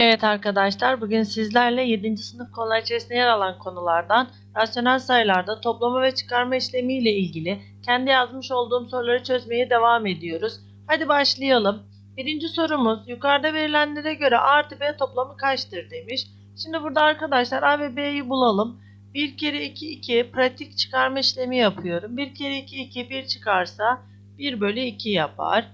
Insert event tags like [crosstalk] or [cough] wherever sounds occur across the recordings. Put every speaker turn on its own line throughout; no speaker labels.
Evet arkadaşlar bugün sizlerle 7. sınıf konular içerisinde yer alan konulardan rasyonel sayılarda toplama ve çıkarma işlemi ile ilgili kendi yazmış olduğum soruları çözmeye devam ediyoruz. Hadi başlayalım. Birinci sorumuz yukarıda verilenlere göre A artı B toplamı kaçtır demiş. Şimdi burada arkadaşlar A ve B'yi bulalım. 1 kere 2 2 pratik çıkarma işlemi yapıyorum. 1 kere 2 2 1 çıkarsa 1 bölü 2 yapar.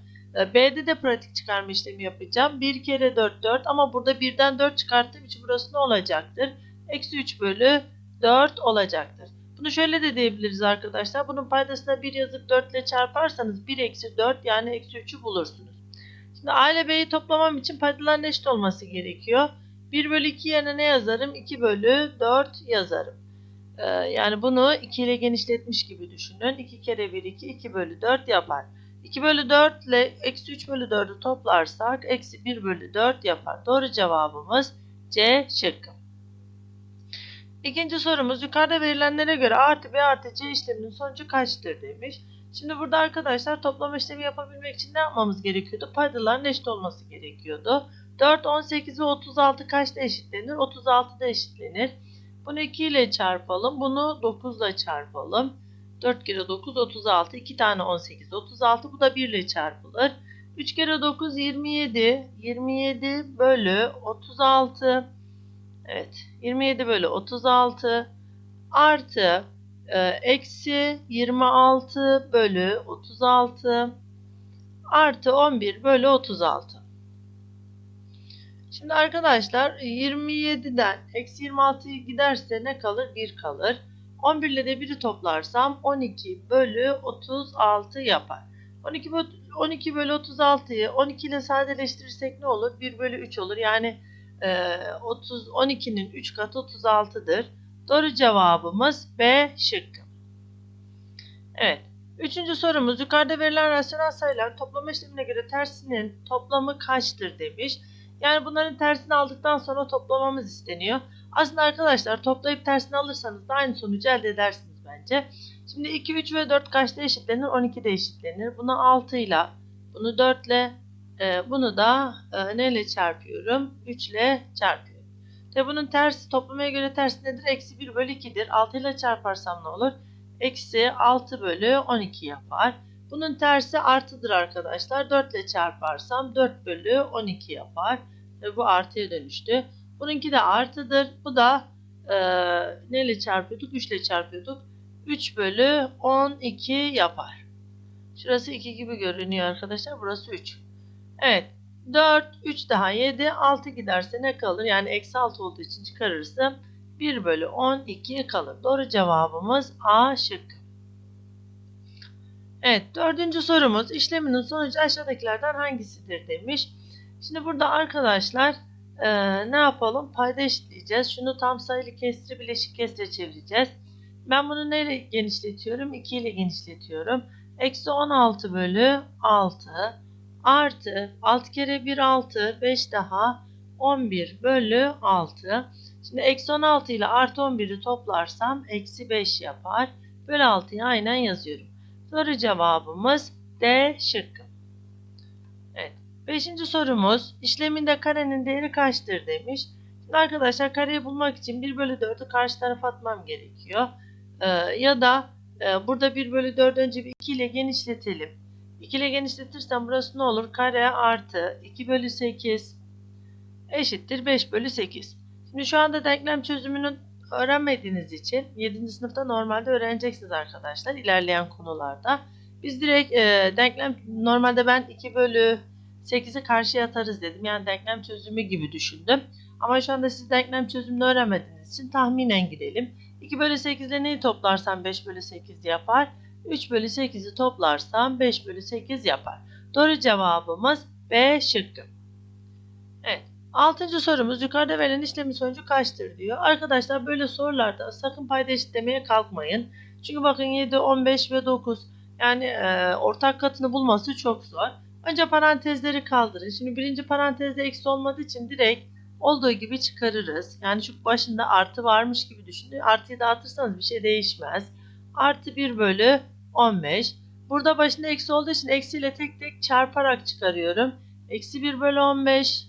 E, B'de de pratik çıkarma işlemi yapacağım. 1 kere 4 4 ama burada birden 4 çıkarttığım için burası ne olacaktır? Eksi 3 bölü 4 olacaktır. Bunu şöyle de diyebiliriz arkadaşlar. Bunun paydasına 1 yazıp 4 ile çarparsanız 1 eksi 4 yani eksi 3'ü bulursunuz. Şimdi A ile B'yi toplamam için paydaların eşit olması gerekiyor. 1 bölü 2 yerine ne yazarım? 2 bölü 4 yazarım. Ee, yani bunu 2 ile genişletmiş gibi düşünün. 2 kere 1 2 2 bölü 4 yapar. 2 bölü 4 ile eksi 3 bölü 4'ü toplarsak eksi 1 bölü 4 yapar. Doğru cevabımız C şıkkı. İkinci sorumuz yukarıda verilenlere göre artı B artı C işleminin sonucu kaçtır demiş. Şimdi burada arkadaşlar toplama işlemi yapabilmek için ne yapmamız gerekiyordu? Paydaların eşit olması gerekiyordu. 4, 18 ve 36 kaçta eşitlenir? 36'da eşitlenir. Bunu 2 ile çarpalım. Bunu 9 ile çarpalım. 4 kere 9 36. 2 tane 18 36. Bu da 1 ile çarpılır. 3 kere 9 27. 27 bölü 36. Evet. 27 bölü 36 artı e, eksi 26 bölü 36 artı 11 bölü 36. Şimdi arkadaşlar 27'den eksi 26'yı giderse ne kalır? 1 kalır. 11 ile de 1'i toplarsam 12 bölü 36 yapar. 12, bö- 12 bölü 36'yı 12 ile sadeleştirirsek ne olur? 1 bölü 3 olur. Yani e, 30, 12'nin 3 katı 36'dır. Doğru cevabımız B şıkkı. Evet. Üçüncü sorumuz yukarıda verilen rasyonel sayılar toplama işlemine göre tersinin toplamı kaçtır demiş. Yani bunların tersini aldıktan sonra toplamamız isteniyor. Aslında arkadaşlar toplayıp tersini alırsanız da aynı sonucu elde edersiniz bence. Şimdi 2, 3 ve 4 kaçta eşitlenir? 12'de eşitlenir. Bunu 6 ile, bunu 4 ile, e, bunu da e, neyle çarpıyorum? 3 ile çarpıyorum. Ve bunun tersi toplamaya göre tersi nedir? Eksi 1 bölü 2'dir. 6 ile çarparsam ne olur? Eksi 6 bölü 12 yapar. Bunun tersi artıdır arkadaşlar. 4 ile çarparsam 4 bölü 12 yapar. Ve bu artıya dönüştü. Bununki de artıdır. Bu da e, neyle çarpıyorduk? 3 ile çarpıyorduk. 3 bölü 12 yapar. Şurası 2 gibi görünüyor arkadaşlar. Burası 3. Evet. 4, 3 daha 7, 6 giderse ne kalır? Yani eksi 6 olduğu için çıkarırsam 1 bölü 12 kalır. Doğru cevabımız A şıkkı. Evet. Dördüncü sorumuz işleminin sonucu aşağıdakilerden hangisidir demiş. Şimdi burada arkadaşlar e, ne yapalım? Payda eşitleyeceğiz. Şunu tam sayılı kesri bileşik kesre çevireceğiz. Ben bunu neyle genişletiyorum? 2 ile genişletiyorum. Eksi 16 bölü 6 artı 6 kere 1 6 5 daha 11 bölü 6. Şimdi eksi 16 ile artı 11'i toplarsam eksi 5 yapar. Bölü 6'yı aynen yazıyorum. Doğru cevabımız D şıkkı. Beşinci sorumuz işleminde karenin değeri kaçtır demiş. Şimdi arkadaşlar kareyi bulmak için 1 bölü 4'ü karşı tarafa atmam gerekiyor. Ee, ya da e, burada 1 bölü 4 önce bir 2 ile genişletelim. 2 ile genişletirsem burası ne olur? Kare artı 2 bölü 8 eşittir 5 bölü 8. Şimdi şu anda denklem çözümünü öğrenmediğiniz için 7. sınıfta normalde öğreneceksiniz arkadaşlar ilerleyen konularda. Biz direkt e, denklem normalde ben 2 bölü 8'i karşıya atarız dedim. Yani denklem çözümü gibi düşündüm. Ama şu anda siz denklem çözümünü öğrenmediğiniz için tahminen gidelim. 2 bölü 8 ile neyi toplarsam 5 bölü 8 yapar. 3 bölü 8'i toplarsam 5 bölü 8 yapar. Doğru cevabımız B şıkkı. Evet. Altıncı sorumuz yukarıda verilen işlemin sonucu kaçtır diyor. Arkadaşlar böyle sorularda sakın payda eşitlemeye kalkmayın. Çünkü bakın 7, 15 ve 9 yani e, ortak katını bulması çok zor. Önce parantezleri kaldırın. Şimdi birinci parantezde eksi olmadığı için direkt olduğu gibi çıkarırız. Yani şu başında artı varmış gibi düşünün. Artıyı dağıtırsanız bir şey değişmez. Artı 1 bölü 15. Burada başında eksi olduğu için eksiyle tek tek çarparak çıkarıyorum. Eksi 1 bölü 15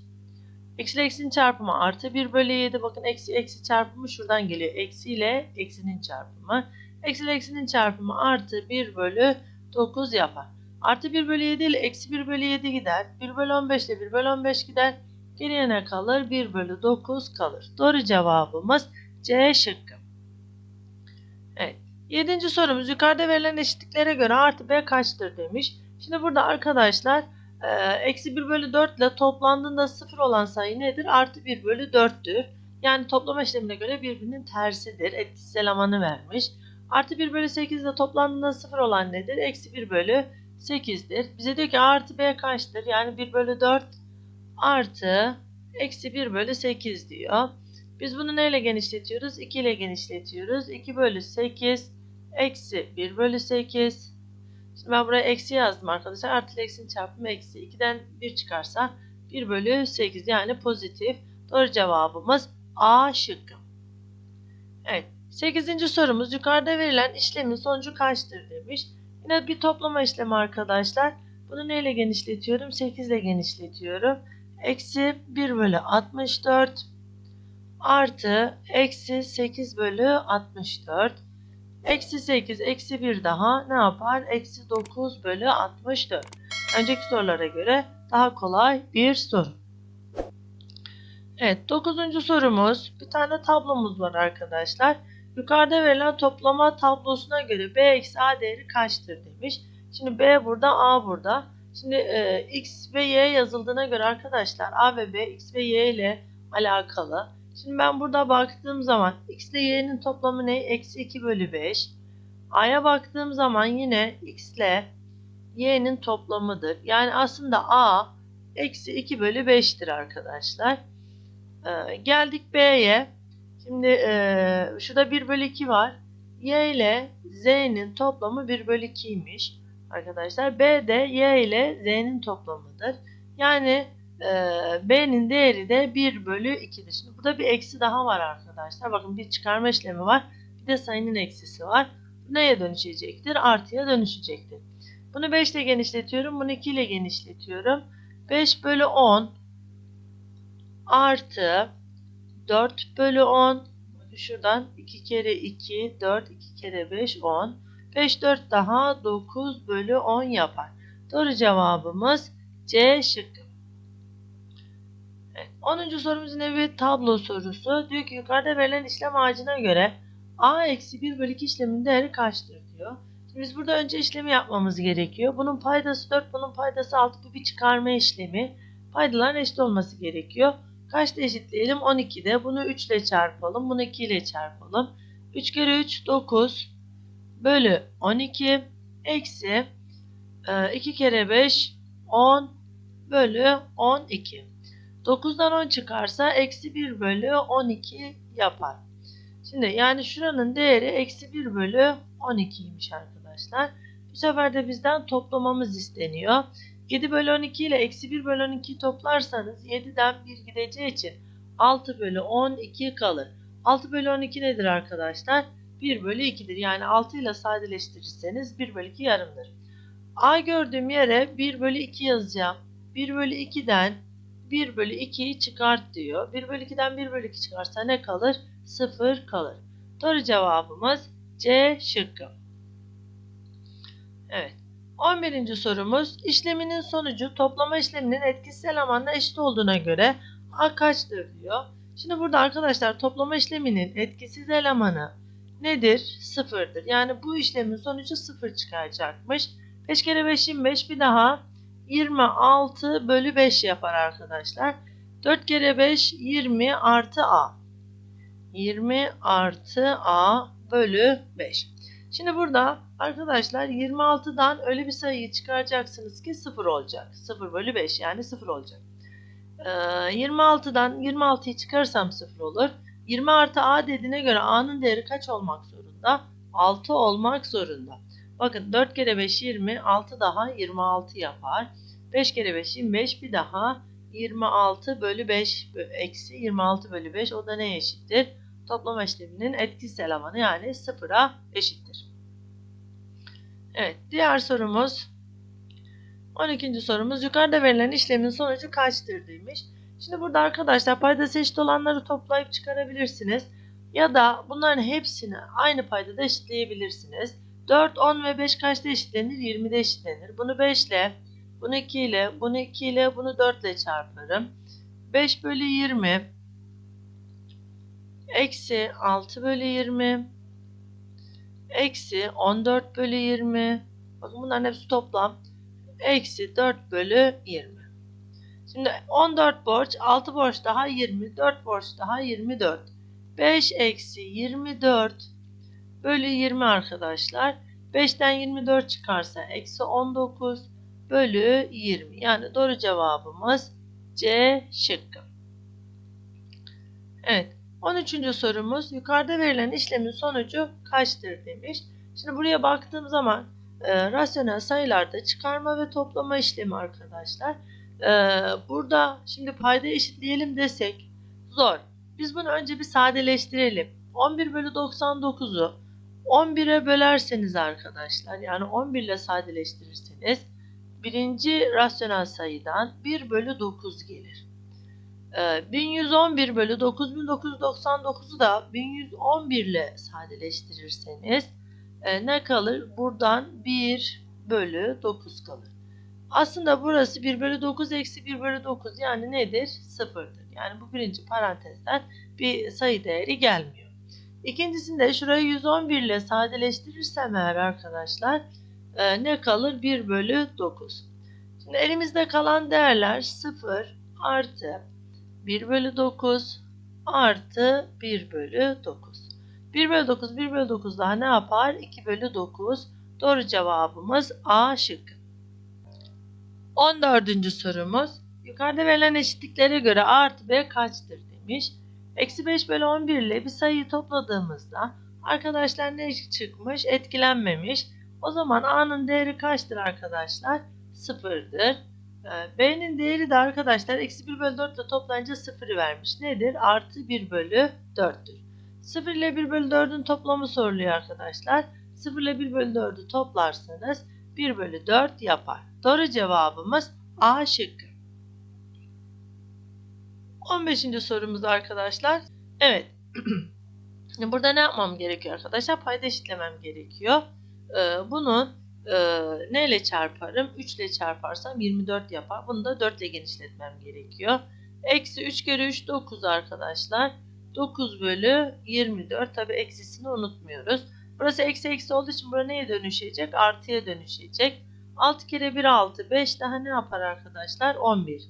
Eksi eksinin çarpımı artı 1 bölü 7. Bakın eksi eksi çarpımı şuradan geliyor. Eksi ile eksinin çarpımı. Eksi eksinin çarpımı artı 1 bölü 9 yapar. Artı 1 bölü 7 ile eksi 1 bölü 7 gider. 1 bölü 15 ile 1 bölü 15 gider. Geriye ne kalır? 1 bölü 9 kalır. Doğru cevabımız C şıkkı. Evet. Yedinci sorumuz yukarıda verilen eşitliklere göre artı b kaçtır demiş. Şimdi burada arkadaşlar e, eksi 1 bölü 4 ile toplandığında 0 olan sayı nedir? Artı 1 bölü 4'tür. Yani toplama işlemine göre birbirinin tersidir. Etkisiz elemanı vermiş. Artı 1 bölü 8 ile toplandığında 0 olan nedir? Eksi 1 bölü 8'dir. Bize diyor ki artı b kaçtır? Yani 1 bölü 4 artı eksi 1 bölü 8 diyor. Biz bunu neyle genişletiyoruz? 2 ile genişletiyoruz. 2 bölü 8 eksi 1 bölü 8. Şimdi ben buraya eksi yazdım arkadaşlar. Artı ile eksinin çarpımı eksi. 2'den 1 çıkarsa 1 bölü 8 yani pozitif. Doğru cevabımız A şıkkı. Evet. 8. sorumuz yukarıda verilen işlemin sonucu kaçtır demiş. Yine bir toplama işlemi arkadaşlar. Bunu neyle genişletiyorum? 8 ile genişletiyorum. Eksi 1 bölü 64 artı eksi 8 bölü 64. Eksi 8 eksi 1 daha ne yapar? Eksi 9 bölü 64. Önceki sorulara göre daha kolay bir soru. Evet 9. sorumuz bir tane tablomuz var arkadaşlar. Yukarıda verilen toplama tablosuna göre b eksi a değeri kaçtır demiş. Şimdi b burada a burada. Şimdi e, x ve y yazıldığına göre arkadaşlar a ve b x ve y ile alakalı. Şimdi ben burada baktığım zaman x ile y'nin toplamı ne? Eksi 2 bölü 5. A'ya baktığım zaman yine x ile y'nin toplamıdır. Yani aslında a eksi 2 bölü 5'tir arkadaşlar. Ee, geldik b'ye. Şimdi e, şurada 1 bölü 2 var. y ile z'nin toplamı 1 bölü 2'ymiş arkadaşlar. b de y ile z'nin toplamıdır. Yani ee, B'nin değeri de 1 bölü 2'dir. Şimdi burada bir eksi daha var arkadaşlar. Bakın bir çıkarma işlemi var. Bir de sayının eksisi var. Bu neye dönüşecektir? Artıya dönüşecektir. Bunu 5 ile genişletiyorum. Bunu 2 ile genişletiyorum. 5 bölü 10 artı 4 bölü 10 şuradan 2 kere 2 4 2 kere 5 10 5 4 daha 9 bölü 10 yapar. Doğru cevabımız C şıkkı. 10. sorumuz yine bir tablo sorusu. Diyor ki yukarıda verilen işlem ağacına göre a eksi 1 bölü 2 işlemin değeri kaçtır diyor. Şimdi biz burada önce işlemi yapmamız gerekiyor. Bunun paydası 4, bunun paydası 6. Bu bir çıkarma işlemi. Paydaların eşit olması gerekiyor. Kaçta eşitleyelim? 12'de. Bunu 3 ile çarpalım. Bunu 2 ile çarpalım. 3 kere 3 9 bölü 12 eksi 2 kere 5 10 bölü 12. 9'dan 10 çıkarsa eksi 1 bölü 12 yapar. Şimdi yani şuranın değeri eksi 1 bölü 12'ymiş arkadaşlar. Bu sefer de bizden toplamamız isteniyor. 7 bölü 12 ile eksi 1 bölü 12 toplarsanız 7'den 1 gideceği için 6 bölü 12 kalır. 6 bölü 12 nedir arkadaşlar? 1 bölü 2'dir. Yani 6 ile sadeleştirirseniz 1 bölü 2 yarımdır. A gördüğüm yere 1 bölü 2 yazacağım. 1 bölü 2'den 1 bölü 2'yi çıkart diyor. 1 bölü 2'den 1 bölü 2 çıkarsa ne kalır? 0 kalır. Doğru cevabımız C şıkkı. Evet. 11. sorumuz işleminin sonucu toplama işleminin etkisiz elemanla eşit olduğuna göre A kaçtır diyor. Şimdi burada arkadaşlar toplama işleminin etkisiz elemanı nedir? Sıfırdır. Yani bu işlemin sonucu sıfır çıkaracakmış. 5 kere 5 25 bir daha 26 bölü 5 yapar arkadaşlar. 4 kere 5 20 artı A. 20 artı A bölü 5. Şimdi burada arkadaşlar 26'dan öyle bir sayıyı çıkaracaksınız ki 0 olacak. 0 bölü 5 yani 0 olacak. Ee, 26'dan 26'yı çıkarırsam 0 olur. 20 artı A dediğine göre A'nın değeri kaç olmak zorunda? 6 olmak zorunda. Bakın 4 kere 5 20, 6 daha 26 yapar. 5 kere 5 25 bir daha 26 bölü 5 eksi 26 bölü 5 o da ne eşittir? Toplama işleminin etkisiz elemanı yani sıfıra eşittir. Evet diğer sorumuz 12. sorumuz yukarıda verilen işlemin sonucu kaçtır demiş. Şimdi burada arkadaşlar paydası eşit olanları toplayıp çıkarabilirsiniz. Ya da bunların hepsini aynı paydada eşitleyebilirsiniz. 4, 10 ve 5 kaçta eşitlenir? 20'de eşitlenir. Bunu 5 ile, bunu 2 ile, bunu 2 ile, bunu 4 ile çarparım. 5 bölü 20 eksi 6 bölü 20 eksi 14 bölü 20 bakın bunların hepsi toplam. Eksi 4 bölü 20 şimdi 14 borç 6 borç daha 20 4 borç daha 24 5 eksi 24 bölü 20 arkadaşlar. 5'ten 24 çıkarsa eksi 19 bölü 20 yani doğru cevabımız C şıkkı. Evet 13. sorumuz yukarıda verilen işlemin sonucu kaçtır demiş. Şimdi buraya baktığım zaman e, rasyonel sayılarda çıkarma ve toplama işlemi arkadaşlar. E, burada şimdi payda eşitleyelim desek zor. Biz bunu önce bir sadeleştirelim. 11 bölü 99'u 11'e bölerseniz arkadaşlar yani 11 ile sadeleştirirseniz birinci rasyonel sayıdan 1 bölü 9 gelir. 1111 Ee, bölü 9999'u da 1111 ile sadeleştirirseniz e, ne kalır? Buradan 1 bölü 9 kalır. Aslında burası 1 bölü 9 eksi 1 bölü 9 yani nedir? Sıfırdır. Yani bu birinci parantezden bir sayı değeri gelmiyor. İkincisinde şurayı 111 ile sadeleştirirsem eğer arkadaşlar e, ne kalır? 1 bölü 9. Şimdi elimizde kalan değerler 0 artı 1 bölü 9 artı 1 bölü 9. 1 bölü 9, 1 bölü 9 daha ne yapar? 2 bölü 9. Doğru cevabımız A şıkkı. 14. sorumuz. Yukarıda verilen eşitliklere göre A artı B kaçtır demiş. Eksi 5 bölü 11 ile bir sayıyı topladığımızda arkadaşlar ne çıkmış? Etkilenmemiş. O zaman A'nın değeri kaçtır arkadaşlar? 0'dır. B'nin değeri de arkadaşlar eksi 1 bölü 4 ile toplayınca 0'ı vermiş. Nedir? Artı 1 bölü 4'tür. 0 ile 1 bölü 4'ün toplamı soruluyor arkadaşlar. 0 ile 1 bölü 4'ü toplarsanız 1 bölü 4 yapar. Doğru cevabımız A şıkkı. 15. sorumuz arkadaşlar. Evet. [clears throat] Burada ne yapmam gerekiyor arkadaşlar? Payda eşitlemem gerekiyor. Ee, bunun e, neyle çarparım? 3 ile çarparsam 24 yapar. Bunu da 4 ile genişletmem gerekiyor. Eksi 3 kere 3 9 arkadaşlar. 9 bölü 24. Tabi eksisini unutmuyoruz. Burası eksi eksi olduğu için buraya neye dönüşecek? Artıya dönüşecek. 6 kere 1 6. 5 daha ne yapar arkadaşlar? 11.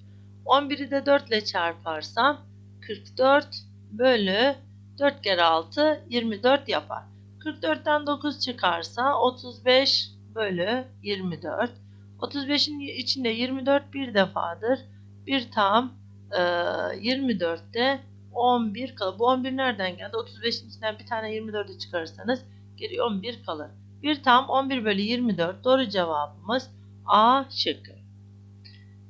11'i de 4 ile çarparsam 44 bölü 4 kere 6 24 yapar. 44'ten 9 çıkarsa 35 bölü 24. 35'in içinde 24 bir defadır. Bir tam e, 24'te 11 kalır. Bu 11 nereden geldi? 35'in içinden bir tane 24'ü çıkarırsanız geri 11 kalır. Bir tam 11 bölü 24. Doğru cevabımız A şıkkı.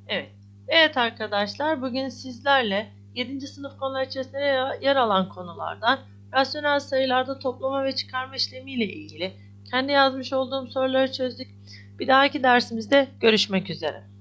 Evet. Evet arkadaşlar bugün sizlerle 7. sınıf konular içerisinde yer alan konulardan rasyonel sayılarda toplama ve çıkarma işlemiyle ilgili kendi yazmış olduğum soruları çözdük. Bir dahaki dersimizde görüşmek üzere.